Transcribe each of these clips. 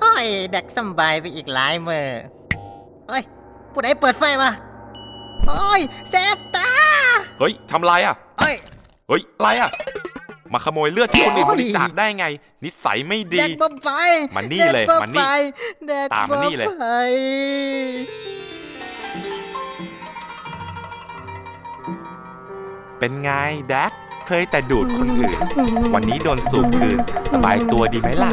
โอ้ยดักสำบายไปอีกหลายมือเฮ้ยผู้ใดเปิดไฟวะโอ้ยแสบตาเฮ้ยทำไรอะ เอ้ยเฮ้ยอะไรอะ มาขโมยเลือดที่คนอื่นโอ้บยริจาคได้ไง นิสัยไม่แดดีกบ่ไปมานี่เลยแดกบ่มานี่ไปแดกตามมานี่เลยบ่ไปเป็นไงแดก เคยแต่ดูดคนอื่น วันนี้โดนสูบคืน สบายตัวดีไหมล่ะ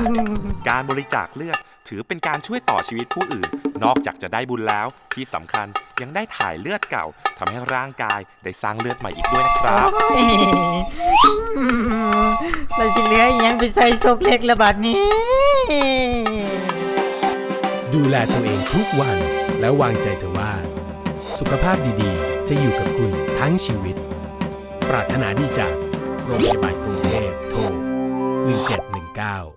การบริจาคเลือดถือเป็นการช่วยต่อชีวิตผู้อื่น นอกจากจะได้บุญแล้ว ที่สำคัญยังได้ถ่ายเลือดเก่าทำให้ร่างกายได้สร้างเลือดใหม่อีกด้วยนะครับโอ้ยเราสิเหลืออีหยังไปใส่ศพเล็กละบาดนี้ ดูแลตัวเองทุกวัน แล้ววางใจเถอะว่า สุขภาพดีๆ จะอยู่กับคุณทั้งชีวิต ปรารถนาดีจาก โรงพยาบาลกรุงเทพโทร1719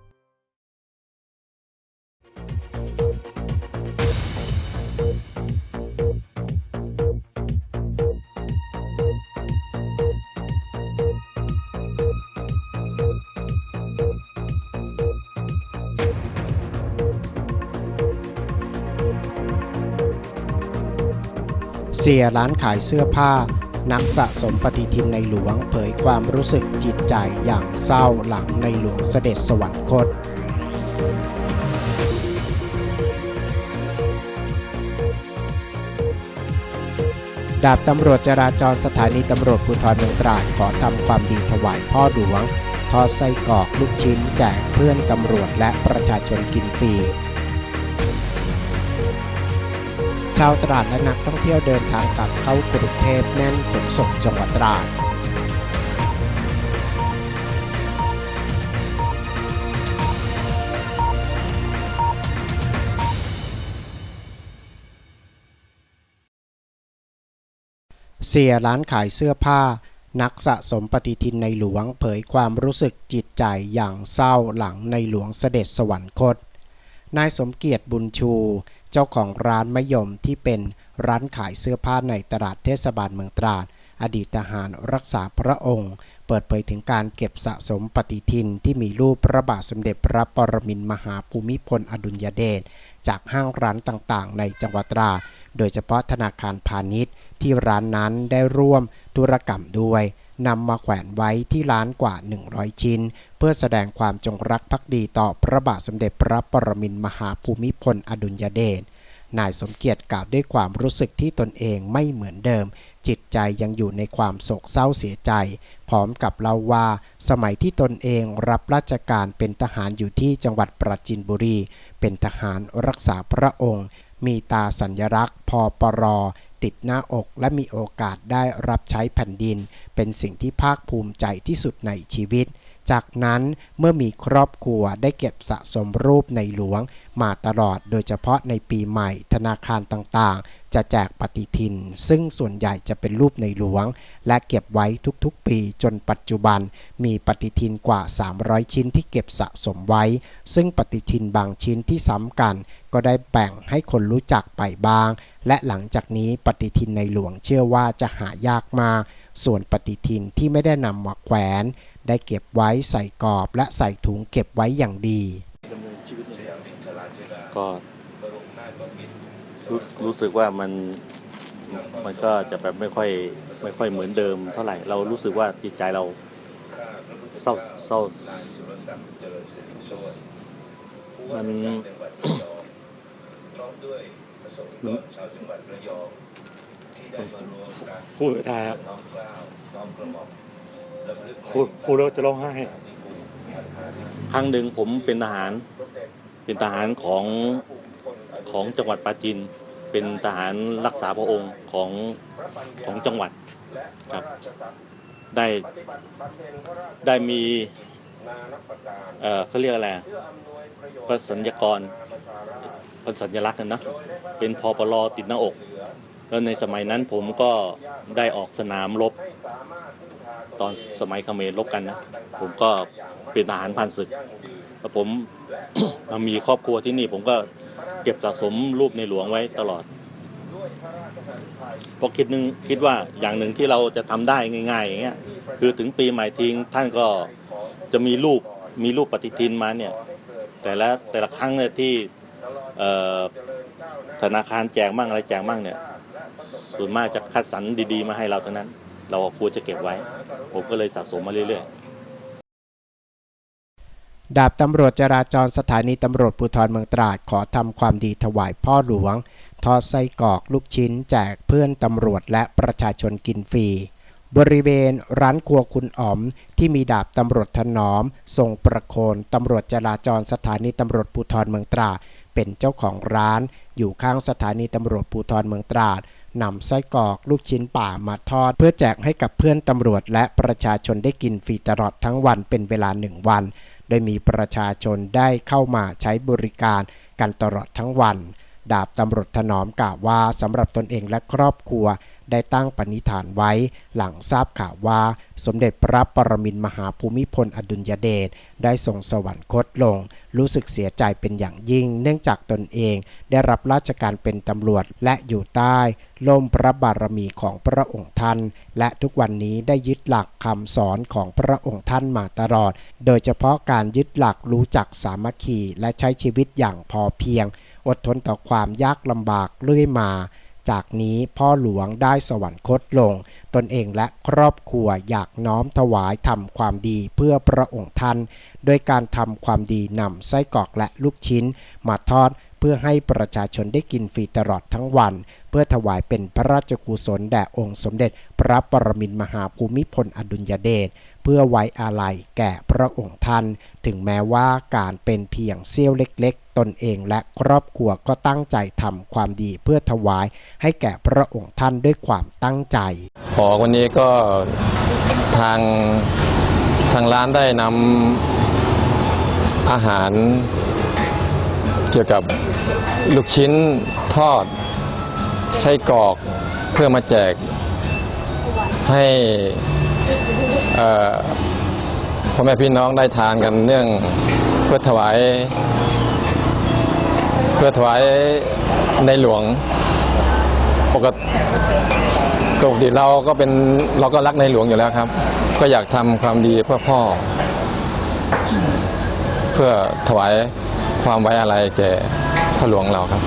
เสียร้านขายเสื้อผ้า นักสะสมปฏิทินในหลวงเผยความรู้สึกจิตใจอย่างเศร้าหลังในหลวงเสด็จสวรรคตดาบตำรวจจราจรสถานีตำรวจภูธรเมืองตราดขอทำความดีถวายพ่อหลวง ทอดไส้กรอกลูกชิ้นแจกเพื่อนตำรวจและประชาชนกินฟรี ชาวตราดและนักท่องเที่ยวเดินทางกลับเข้ากรุงเทพแน่นขนส่งจังหวัดตราดเสียร้านขายเสื้อผ้า นักสะสมปฏิทินในหลวงเผยความรู้สึกจิตใจอย่างเศร้าหลังในหลวงเสด็จสวรรคต นายสมเกียรติบุญชู เจ้าของร้านมะยมที่เป็นร้านขายเสื้อผ้าในตลาดเทศบาลเมืองตราด อดีตทหารรักษาพระองค์ เปิดเผยถึงการเก็บสะสมปฏิทินที่มีรูปพระบาทสมเด็จพระปรมินทรมหาภูมิพลอดุลยเดชจากห้างร้านต่างๆ ในจังหวัดตราด โดยเฉพาะธนาคารพาณิชย์ที่ร้านนั้นได้ร่วมธุรกรรมด้วย นำมาแขวนไว้ที่ร้านกว่า 100 ชิ้น เพื่อแสดงความจงรักภักดีต่อพระบาทสมเด็จพระปรมินมหาภูมิพลอดุลยเดชนายสมเกียรติกล่าวด้วยความรู้สึกที่ตนเองไม่เหมือนเดิม จิตใจยังอยู่ในความโศกเศร้าเสียใจ พร้อมกับเล่าว่า สมัยที่ตนเองรับราชการเป็นทหารอยู่ที่จังหวัดปราจีนบุรี เป็นทหารรักษาพระองค์ มีตาสัญลักษณ์พอปร ติดหน้าอกและมีโอกาสได้รับใช้แผ่นดิน เป็นสิ่งที่ภาคภูมิใจที่สุดในชีวิต จากนั้นเมื่อมีครอบครัวได้เก็บสะสมรูปในหลวง มาตลอดโดยเฉพาะในปีใหม่ธนาคารต่างๆ จะแจกปฏิทิน ซึ่งส่วนใหญ่จะเป็นรูปในหลวง และเก็บไว้ทุกๆ ปีจนปัจจุบัน มีปฏิทินกว่า 300 ชิ้นที่เก็บสะสมไว้ ซึ่งปฏิทินบางชิ้นที่ซ้ำกัน ก็ได้แบ่งให้คนรู้จักไปบ้าง และหลังจากนี้ปฏิทินในหลวงเชื่อว่าจะหายากมากส่วนปฏิทินที่ไม่ได้นำมาแขวนได้เก็บไว้ใส่กรอบและใส่ถุงเก็บไว้อย่างดีก็รู้รู้สึกว่ามันมันก็จะแบบไม่ค่อยไม่ค่อยเหมือนเดิมเท่าไหร่เรารู้สึกว่าจิตใจเราเศร้าเศร้ามันพูดไม่ได้ครับ พูดพูดแล้วจะร้องไห้ ครั้งหนึ่งผมเป็นทหาร เป็นทหารของของจังหวัดปราจีน เป็นทหารรักษาพระองค์ของของจังหวัดครับ ได้ได้มีเอ่อเขาเรียกอะไรประสัญญกรป็นสัญลักษณ์นะนะเป็นพอปลอติดหน้าอก แล้วในสมัยนั้นผมก็ได้ออกสนามรบ ตอนสมัยเขมรรบกันนะผมก็เป็นทหารพันศึกแล้วผม มามีครอบครัวที่นี่ผมก็เก็บสะสมรูปในหลวงไว้ตลอดเพราะคิดนึงคิดว่าอย่างหนึ่งที่เราจะทำได้ง่าย ๆ อย่างเงี้ยคือถึงปีใหม่ทิ้งท่านก็จะมีรูปมีรูปปฏิทินมาเนี่ย แต่ละแต่ละครั้งเนี่ยที่ธนาคารแจกมั่งอะไรแจกมั่งเนี่ยส่วนมากจะคัดสรรดี ๆ มาให้เราทั้งนั้น เราควรจะเก็บไว้ ผมก็เลยสะสมมาเรื่อยๆ ดาบตำรวจจราจรสถานีตำรวจภูธรเมืองตราดขอทำความดีถวายพ่อหลวง ทอดไส้กรอกลูกชิ้น แจกเพื่อนตำรวจและประชาชนกินฟรีบริเวณร้านครัวคุณอ๋อม ที่มีดาบตำรวจถนอม ทรงประโคนตำรวจจราจรสถานีตำรวจภูธรเมืองตราดเป็นเจ้าของร้าน อยู่ข้างสถานีตำรวจภูธรเมืองตราด นำไส้กรอกลูกชิ้นป่ามาทอด เพื่อแจกให้กับเพื่อนตำรวจ และประชาชนได้กินฟรีตลอดทั้งวันเป็นเวลาหนึ่งวัน โดยมีประชาชนได้เข้ามาใช้บริการกันตลอดทั้งวัน ดาบตำรวจถนอมกล่าวว่าสำหรับตนเองและครอบครัว ได้ตั้งปณิธานไว้ หลังทราบข่าวว่า สมเด็จพระปรมินทมหาภูมิพลอดุลยเดชได้ทรงสวรรคตลง รู้สึกเสียใจเป็นอย่างยิ่ง เนื่องจากตนเองได้รับราชการเป็นตำรวจและอยู่ใต้ล่มพระบารมีของพระองค์ท่าน และทุกวันนี้ได้ยึดหลักคำสอนของพระองค์ท่านมาตลอด โดยเฉพาะการยึดหลักรู้จักสามัคคีและใช้ชีวิตอย่างพอเพียง อดทนต่อความยากลำบากเรื่อยมา จากนี้พ่อหลวงได้สวรรคตลง ตนเองและครอบครัวอยากน้อมถวายทำความดีเพื่อพระองค์ท่าน โดยการทำความดีนำไส้กรอกและลูกชิ้น มาทอดเพื่อให้ประชาชนได้กินฟรีตลอดทั้งวัน เพื่อถวายเป็นพระราชกุศลแด่องค์สมเด็จ พระปรมินมหาภูมิพลอดุลยเดชเพื่อไว้อาลัยแก่พระองค์ท่าน ถึงแม้ว่าการเป็นเพียงเสี้ยวเล็กๆ ตนเองและครอบครัวก็ตั้งใจทำความดีเพื่อถวายให้แก่พระองค์ท่านด้วยความตั้งใจขอวันนี้ก็ทางทางร้านได้นำอาหาร เกี่ยวกับลูกชิ้นทอดไส้กรอกเพื่อมาแจกให้พ่อแม่พี่น้องได้ทานกันเนื่องเพื่อถวาย พื่อถวายในหลวง ปกติปกติเราก็เป็นเราก็รักในหลวงอยู่แล้วครับ ก็อยากทำความดีเพื่อพ่อ เพื่อถวายความไว้อะไรแก่พ่อหลวงเราครับ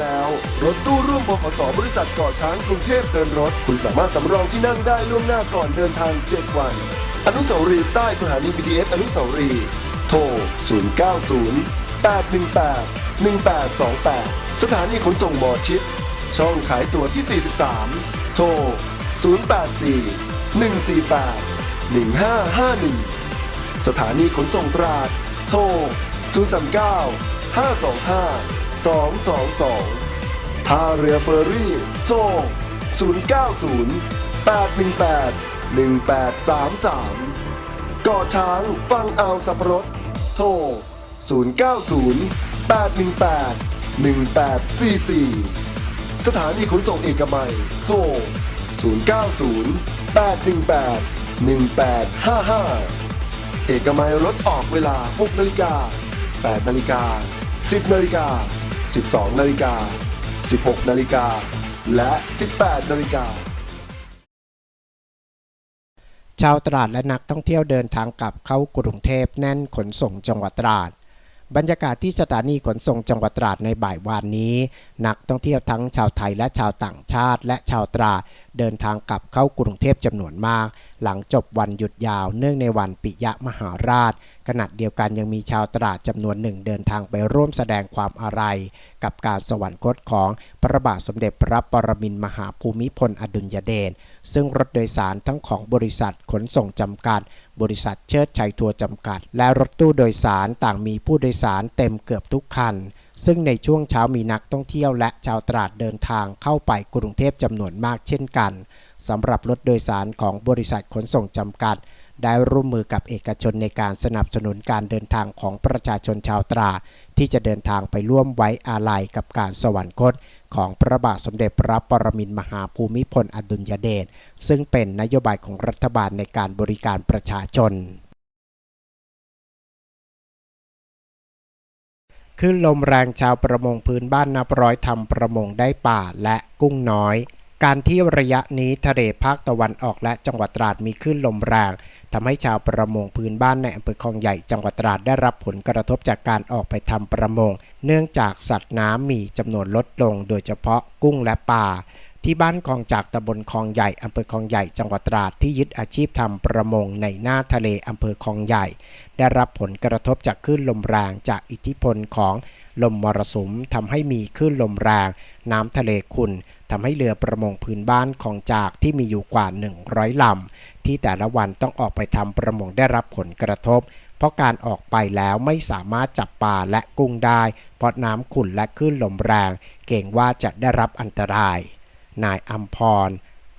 แล้วรถตู้ร่วมบขสบริษัทเกาะช้างกรุงเทพเดินรถ คุณสามารถสำรองที่นั่งได้ล่วงหน้าก่อนเดินทาง 7 วัน อนุสาวรีย์ใต้สถานี BTS อนุสาวรีย์โทร 090 818 1828 สถานีขนส่งหมอชิด ช่องขายตั๋วที่ 43 โทร 084 148 1551 สถานีขนส่งตราด โทร 039 525 222 ท่าเรือเฟอร์รี่ โทร 090 818 1833กาะช้างฟังเอาสับรดโทร 090 818 1844 สถานีขนส่งเอกมัย โทร 090 818 1855 เอกมัยรถออกเวลา 6 นาฬิกา 8 นาฬิกา 10 นาฬิกา 12 นาฬิกา 16 นาฬิกา และ 18 นาฬิกาชาวตราดและนักท่องเที่ยวเดินทางกลับเข้ากรุงเทพแน่นขนส่งจังหวัดตราด บรรยากาศที่สถานีขนส่งจังหวัดตราดในบ่ายวานนี้ นักท่องเที่ยวทั้งชาวไทยและชาวต่างชาติ และชาวตราดเดินทางกลับเข้ากรุงเทพจำนวนมาก หลังจบวันหยุดยาวเนื่องในวันปิยมหาราช ขณะเดียวกันยังมีชาวตราดจำนวนหนึ่งเดินทางไปร่วมแสดงความอาลัย กับการสวรรคตของพระบาทสมเด็จพระปรมินทรมหาภูมิพลอดุลยเดชซึ่งรถโดยสารทั้งของบริษัทขนส่งจำกัด บริษัทเชิดชัยทัวร์จำกัด และรถตู้โดยสารต่างมีผู้โดยสารเต็มเกือบทุกคัน ซึ่งในช่วงเช้ามีนักท่องเที่ยวและชาวตราดเดินทางเข้าไปกรุงเทพจำนวนมากเช่นกันสำหรับรถโดยสารของบริษัทขนส่งจำกัด ได้ร่วมมือกับเอกชนในการสนับสนุนการเดินทางของประชาชนชาวตรา ที่จะเดินทางไปร่วมไว้อาลัยกับการสวรรคต ของพระบาทสมเด็จพระปรมินมหาภูมิพลอดุลยเดชซึ่งเป็นนโยบายของรัฐบาลในการบริการประชาชน ขึ้นลมแรงชาวประมงพื้นบ้านนับร้อยทำประมงได้ป่าและกุ้งน้อย การที่ระยะนี้ทะเลภาคตะวันออกและจังหวัดตราดมีขึ้นลมแรง ทำให้ชาวประมงพื้นบ้านในอำเภอคลองใหญ่จังหวัดตราดได้รับผลกระทบจากการออกไปทำประมง เนื่องจากสัตว์น้ำมีจำนวนลดลง โดยเฉพาะกุ้งและปลาที่บ้านคลองจากตำบลคลองใหญ่อำเภอคลองใหญ่จังหวัดตราดที่ยึดอาชีพทำประมงในหน้าทะเลอำเภอคลองใหญ่ ได้รับผลกระทบจากคลื่นลมแรงจากอิทธิพลของลมมรสุมทำให้มีคลื่นลมแรง น้ำทะเลขุ่น ทำให้เรือประมงพื้นบ้านของจากที่มีอยู่กว่า 100ลำที่แต่ละวันต้องออกไปทำประมงได้รับผลกระทบ เพราะการออกไปแล้วไม่สามารถจับปลาและกุ้งได้ เพราะน้ำขุ่นและคลื่นลมแรง เก่งว่าจะได้รับอันตราย นายอัมพร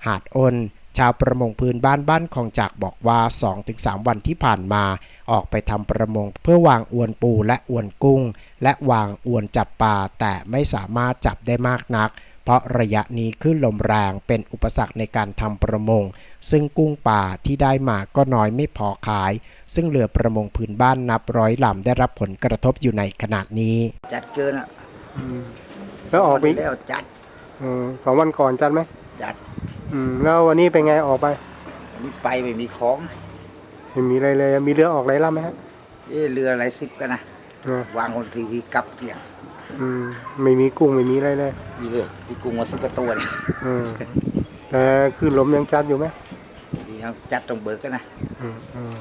หาดอ้นชาวประมงพื้นบ้านบ้านคลองจากบอกว่า 2-3 วันที่ผ่านมาออกไปทำประมงเพื่อวางอวนปูและอวนกุ้ง และวางอวนจับปลาแต่ไม่สามารถจับได้มากนัก เพราะระยะนี้คลื่นลมแรงเป็นอุปสรรคในการทำประมง ซึ่งกุ้งป่าที่ได้มาก็น้อยไม่พอขาย ซึ่งเรือประมงพื้นบ้านนับร้อยลำได้รับผลกระทบอยู่ในขณะนี้ จัดเกินอะอืมแล้วออกไปวันที่แล้วจัดอืมสองวันก่อนจัดไหมจัดอืมแล้ววันนี้เป็นไงออกไปวันนี้ไปไม่มีของไม่มีอะไรเลยมีเรือออกไรล่ำไหมฮะเอะเรืออะไรสิบกันนะเออวางคนทีทีกลับเที่ยง อืมไม่มีกุ้งไม่มีอะไรเลยมีเลยมีกุ้งมาสิบกว่าตัวเลยอืมแต่คือลมยังจัดอยู่ไหมยังจัดตรงเบิกกันนะอืมอืม